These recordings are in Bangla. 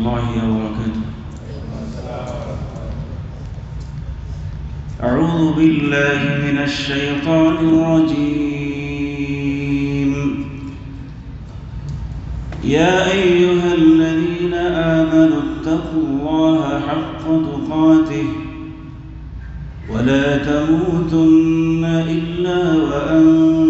الله وبركاته. أعوذ بالله من الشيطان الرجيم. يا أيها الذين آمنوا اتقوا الله حق تقاته ولا تموتن إلا وأنتم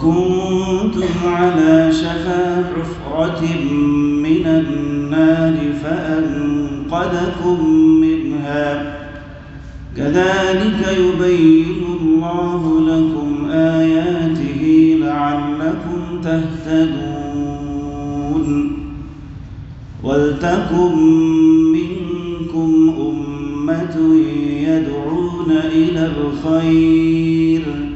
وكنتم على شفا حفرة من النار فأنقذكم منها. كذلك يبين الله لكم آياته لعلكم تهتدون. ولتكن منكم أمة يدعون إلى الخير.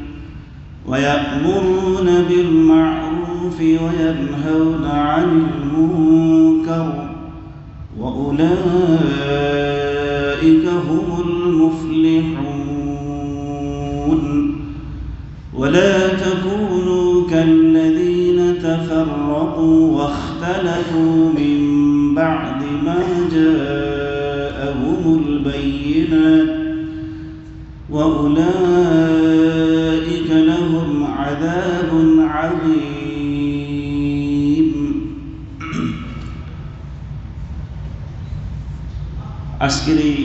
ويأمرون بالمعروف وينهون عن المنكر وأولئك هم المفلحون. ولا تكونوا كالذين تفرقوا واختلفوا من بعد ما جاءهم البينات وأولئك আজকের এই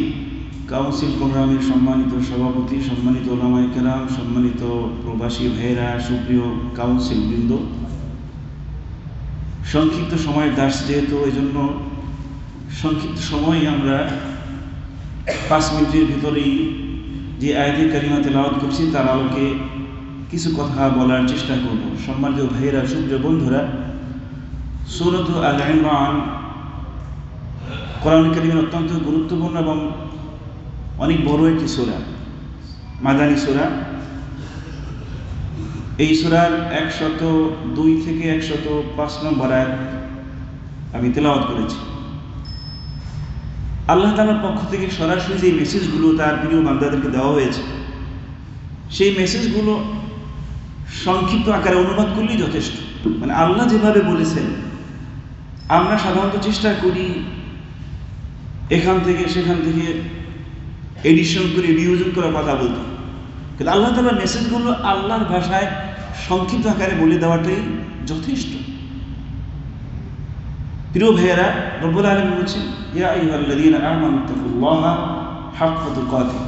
কাউন্সিল প্রোগ্রামের সম্মানিত সভাপতি, সম্মানিত ওলামাই কেরাম সম্মানিত প্রবাসী ভাইয়েরা, সুপ্রিয় কাউন্সিল বৃন্দ সংক্ষিপ্ত সময়ের দাস যেহেতু এই জন্য সংক্ষিপ্ত সময় আমরা পাঁচ মিনিটের ভিতরেই যে আয়াতের কারিমা তেলাওয়াত করছি, তার আলোকে কিছু কথা বলার চেষ্টা করব। সম্মানিত ভাইয়েরা, সুপ্রিয় বন্ধুরা, সুরত আল ইমরান কোরআন কারিমের অত্যন্ত গুরুত্বপূর্ণ এবং অনেক বড় একটি সোরা, মাদানী সোরা। এই সোরার একশত দুই থেকে একশত পাঁচ নম্বর আমি তেলাওয়াত করেছি। আল্লাহ তালার পক্ষ থেকে সরাসরি যে মেসেজগুলো তার প্রিয় বান্দাদেরকে দেওয়া হয়েছে, সেই মেসেজগুলো সংক্ষিপ্ত আকারে অনুবাদ করলেই যথেষ্ট। মানে আল্লাহ যেভাবে বলেছেন, আমরা সাধারণত চেষ্টা করি এখান থেকে সেখান থেকে এডিশন করে রিউজন করে কথা বলতে। কিন্তু আল্লাহ তালার মেসেজগুলো আল্লাহর ভাষায় সংক্ষিপ্ত আকারে বলে দেওয়াটাই যথেষ্ট। প্রিয় ভাইয়েরা, রব্বুল আলম বলছেন, ইয়া আইহাল্লাযীনা আমানু তাকুল্লাহা হাক্কা তুকাতিহ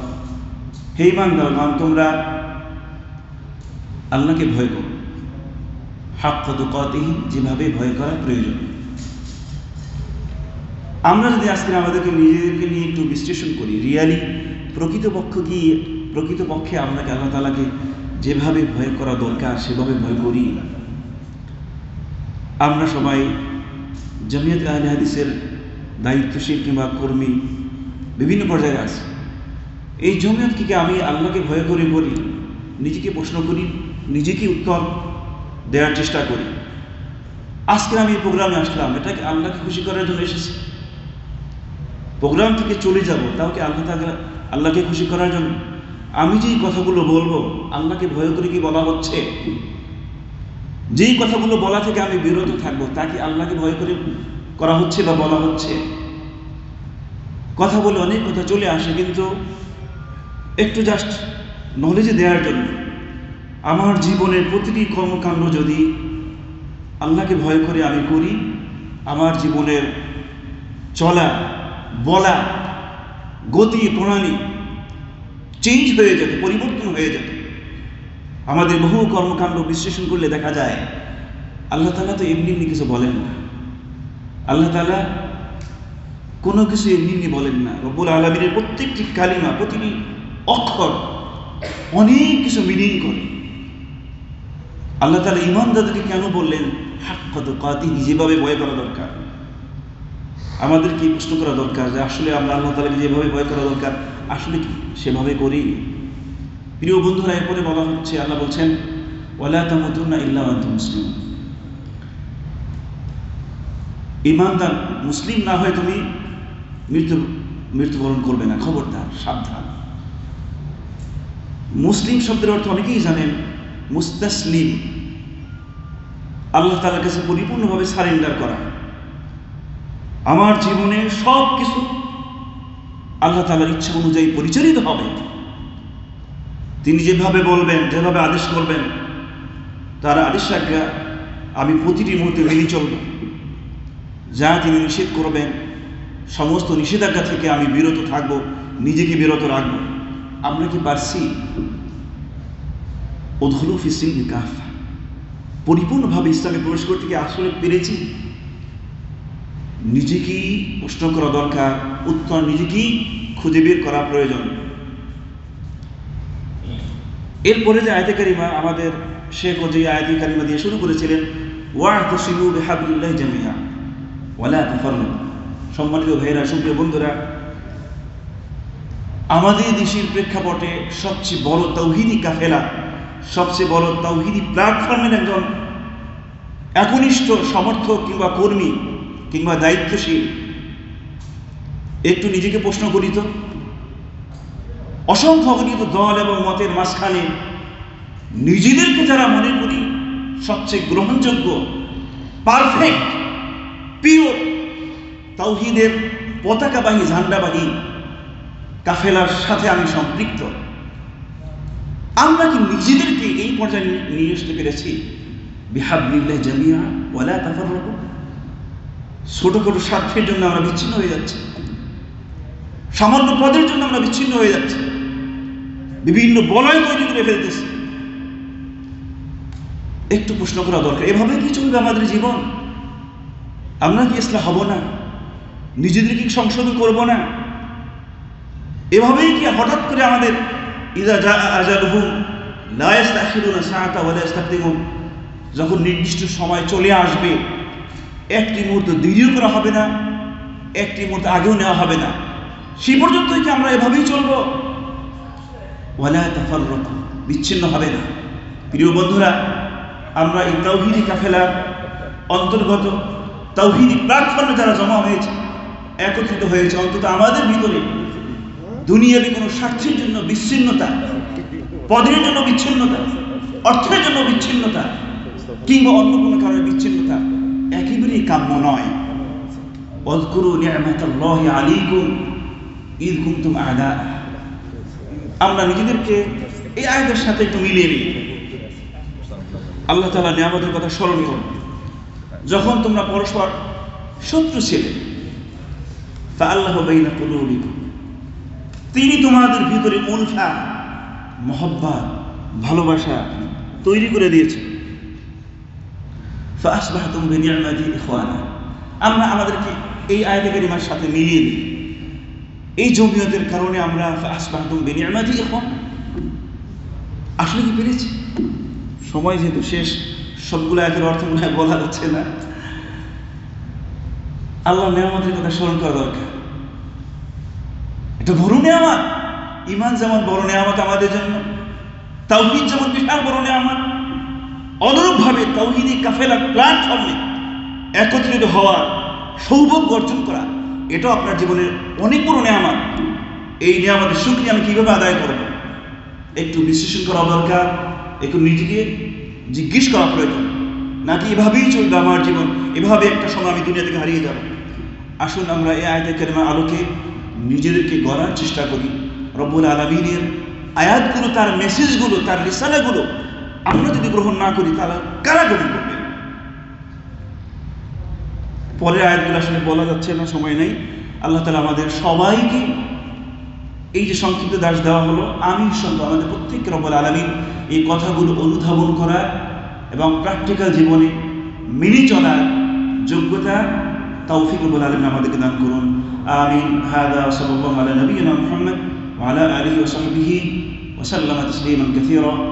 হে ঈমানদারগণ তোমরা আল্লাহকে ভয় করো। হাক্কা তুকাতিহি যেভাবে ভয় করা প্রয়োজন। আমরা যদি আজকে আমাদেরকে নিজেদেরকে নিয়ে একটু বিশ্লেষণ করি, রিয়ালি প্রকৃতপক্ষ কি, প্রকৃতপক্ষে আপনাকে আল্লাহ তালাকে যেভাবে ভয় করা দরকার, সেভাবে ভয় করি? আমরা সবাই জমিয়ত আহলে হাদিসের দায়িত্বশীল কিংবা কর্মী, বিভিন্ন পর্যায়ে আছে। এই জমিয়ত কি আমি আল্লাহকে ভয় করে বলি নিজেকে প্রশ্ন করি, নিজেকে উত্তর দেওয়ার চেষ্টা করি। আজকে আমি এই প্রোগ্রামে আসলাম, এটাকে আল্লাহকে খুশি করার জন্য এসেছি। প্রোগ্রাম থেকে চলে যাব, তাও কি আল্লাহ তাকে আল্লাহকে খুশি করার জন্য? আমি যেই কথাগুলো বলব, আল্লাহকে ভয় করে কি বলা হচ্ছে? যেই কথাগুলো বলা থেকে আমি বিরত থাকব, তা কি আল্লাহকে ভয় করে করা হচ্ছে বা বলা হচ্ছে? কথা বলে অনেক কথা চলে আসে, কিন্তু একটু জাস্ট নলেজে দেওয়ার জন্য। আমার জীবনের প্রতিটি কর্মকাণ্ড যদি আল্লাহকে ভয় করে আমি করি, আমার জীবনের চলা বলা, গতি, প্রণালী চেঞ্জ হয়ে যেত, পরিবর্তন হয়ে যেত। আমাদের বহু কর্মকাণ্ড বিশ্লেষণ করলে দেখা যায়, আল্লাহ তালা তো এমনি এমনি কিছু বলেন না। আল্লাহ তালা কোনো কিছু এমনি এমনি বলেন না। রব্বুল আলমিনের প্রত্যেকটি কালিমা, প্রতিটি অক্ষর অনেক কিছু মিনিং করে। আল্লাহ তালা ইমানদারকে কেন বললেন হাক কত কাতি যেভাবে ভয় করা দরকার। আমাদের কি প্রশ্ন করা দরকার? যে আসলে আমরা আল্লাহ তালাকে যেভাবে ভয় করা দরকার, আসলে কি সেভাবে করি? প্রিয় বন্ধুরা, এরপরে বলা হচ্ছে, আল্লাহ বলছেন, ওয়ালা তামুতুন্না ইল্লা মুসলিম ইমানদার মুসলিম না হয়ে তুমি মৃত্যু, মৃত্যুবরণ করবে না। খবরদার, সাবধান। মুসলিম শব্দের অর্থ অনেকেই জানেন, মুস্তাসলিম। আল্লাহ তালার কাছে পরিপূর্ণভাবে সারেন্ডার করা। আমার জীবনে সব কিছু আল্লাহ তালার ইচ্ছা অনুযায়ী পরিচালিত হবে। তিনি যেভাবে বলবেন, যেভাবে আদেশ করবেন, তার আদেশ আজ্ঞা আমি প্রতিটি মুহূর্তে মেনে চলব। যা তিনি নিষেধ করবেন, সমস্ত নিষেধাজ্ঞা থেকে আমি বিরত থাকব, নিজেকে বিরত রাখব। আমরা কি পারছি? ওধলু ফিসিল বিকাফ পরিপূর্ণভাবে ইসলামে প্রবেশ করতে কি আসলে পেরেছি? নিজেকেই প্রশ্ন করা দরকার, উত্তর নিজেকেই খুঁজে বের করা প্রয়োজন। এরপরে যে আয়তে কারিমা আমাদের শেখ যে আয়তি কারিমা দিয়ে শুরু করেছিলেন সম্মানিত ভাইয়েরা, সুপ্রিয় বন্ধুরা, আমাদের দেশের প্রেক্ষাপটে সবচেয়ে বড় তৌহিদি কাফেলা, সবচেয়ে বড় তৌহিদি প্ল্যাটফর্মের একজন একনিষ্ঠ সমর্থক কিংবা কর্মী কিংবা দায়িত্বশীল, একটু নিজেকে প্রশ্ন করি তো। অসংখ্য অগণিত দল এবং মতের মাঝখানে নিজেদেরকে যারা মনে করি সবচেয়ে গ্রহণযোগ্য পারফেক্ট পিওর তাওহিদের পতাকাবাহী ঝান্ডাবাহী কাফেলার সাথে আমি সম্পৃক্ত। আমরা কি নিজেদেরকে এই পর্যায়ে নিয়ে আসতে পেরেছি? বিহাবলিল্লাহ জামিয়া ওয়ালা তাফার ছোটখাটো স্বার্থের জন্য আমরা বিচ্ছিন্ন হয়ে যাচ্ছি। সামান্য পদের জন্য আমরা বিচ্ছিন্ন হয়ে যাচ্ছি। বিভিন্ন বলয় তৈরি করে ফেলতেছি। একটু প্রশ্ন করা দরকার এভাবে কি চলবে আমাদের জীবন? আমরা কি ইসলাম হব না? নিজেদের কি সংশোধন করব না? এভাবেই কি হঠাৎ করে আমাদের যখন নির্দিষ্ট সময় চলে আসবে একটি মুহূর্ত দেরিও করা হবে না, একটি মুহূর্ত আগেও নেওয়া হবে না। সেই পর্যন্তই কি আমরা এভাবেই চলব? ওয়ালা বিচ্ছিন্ন হবে না। প্রিয় বন্ধুরা, আমরা এই তৌহিদি কাফেলার অন্তর্গত তৌহিদি প্ল্যাটফর্মে যারা জমা হয়েছে, একত্রিত হয়েছে, অন্তত আমাদের ভিতরে দুনিয়াবি কোনো স্বার্থের জন্য বিচ্ছিন্নতা, পদের জন্য বিচ্ছিন্নতা, অর্থের জন্য বিচ্ছিন্নতা, কিংবা অন্য কোনো কারণে বিচ্ছিন্নতা একেবারেই কাম্য নয়। অদকুরু নিয়ামাতাল্লাহ আলাইকুম ঈদ কুমতুম আদা। আমরা নিজেদেরকে এই আয়দের সাথে একটু মিলিয়ে নিই। আল্লাহ তালা নিয়ামতের কথা স্মরণ করুন। যখন তোমরা পরস্পর শত্রু ছিলে তা আল্লাহ বাইনা কুলুবিকুম। তিনি তোমাদের ভিতরে উলফা, মহব্বত, ভালোবাসা তৈরি করে দিয়েছেন। ফাসবাহতুম বিনিয়ামাতি ইখওয়ানা আমরা আমাদেরকে এই আয়াতে কারিমার সাথে মিলিয়ে নিই এই জমিয়তের কারণে আমরা ফাসবাহতুম বিনিয়ামাতি ইখওয়ানা আসলে কি পেরেছি? সময় যেহেতু শেষ, সবগুলো আয়াতের অর্থ মনে বলা যাচ্ছে না। আল্লাহ নেয়ামতের কথা স্মরণ করা দরকার। এটা বড় নেয়ামত। ইমান যেমন বড় নেয়ামত আমাদের জন্য, তাওহিদ যেমন বিশাল বড় নেয়ামত অনুরূপভাবে তাওহিদি কাফেলার প্ল্যাটফর্মে একত্রিত হওয়ার সৌভাগ্য অর্জন করা, এটাও আপনার জীবনের অনেক বড় নেয়ামত। এই নেয়ামতের সুক্রিয়া আমি কীভাবে আদায় করব? একটু বিশ্লেষণ করা দরকার, একটু নিজেকে জিজ্ঞেস করা প্রয়োজন। নাকি এভাবেই চলবে আমার জীবন? এভাবে একটা সময় আমি দুনিয়া থেকে হারিয়ে যাব। আসুন আমরা এই আয়তে কেরমা আলোকে নিজেদেরকে গড়ার চেষ্টা করি। রব্বুল আলমিনের আয়াতগুলো, তার মেসেজগুলো তার রিসালাগুলো আমরা যদি গ্রহণ না করি তাহলে কারা গ্রহণ করবে পরের আয়াতগুলো আসলে বলা যাচ্ছে না সময় নেই আল্লাহ তালা আমাদের সবাইকে এই যে সংক্ষিপ্ত দাস দেওয়া হলো আমি সঙ্গে আমাদের প্রত্যেক রব্বুল আলমিন এই কথাগুলো অনুধাবন করার এবং প্র্যাকটিক্যাল জীবনে মেনে চলার যোগ্যতা তৌফিক রব্বুল আলমিন আমাদেরকে দান করুন আমিন হাদা সাল্লাল্লাহু আলা নবিয়িনা মুহাম্মদ وعلى آله وصحبه وسلم تسليما كثيرا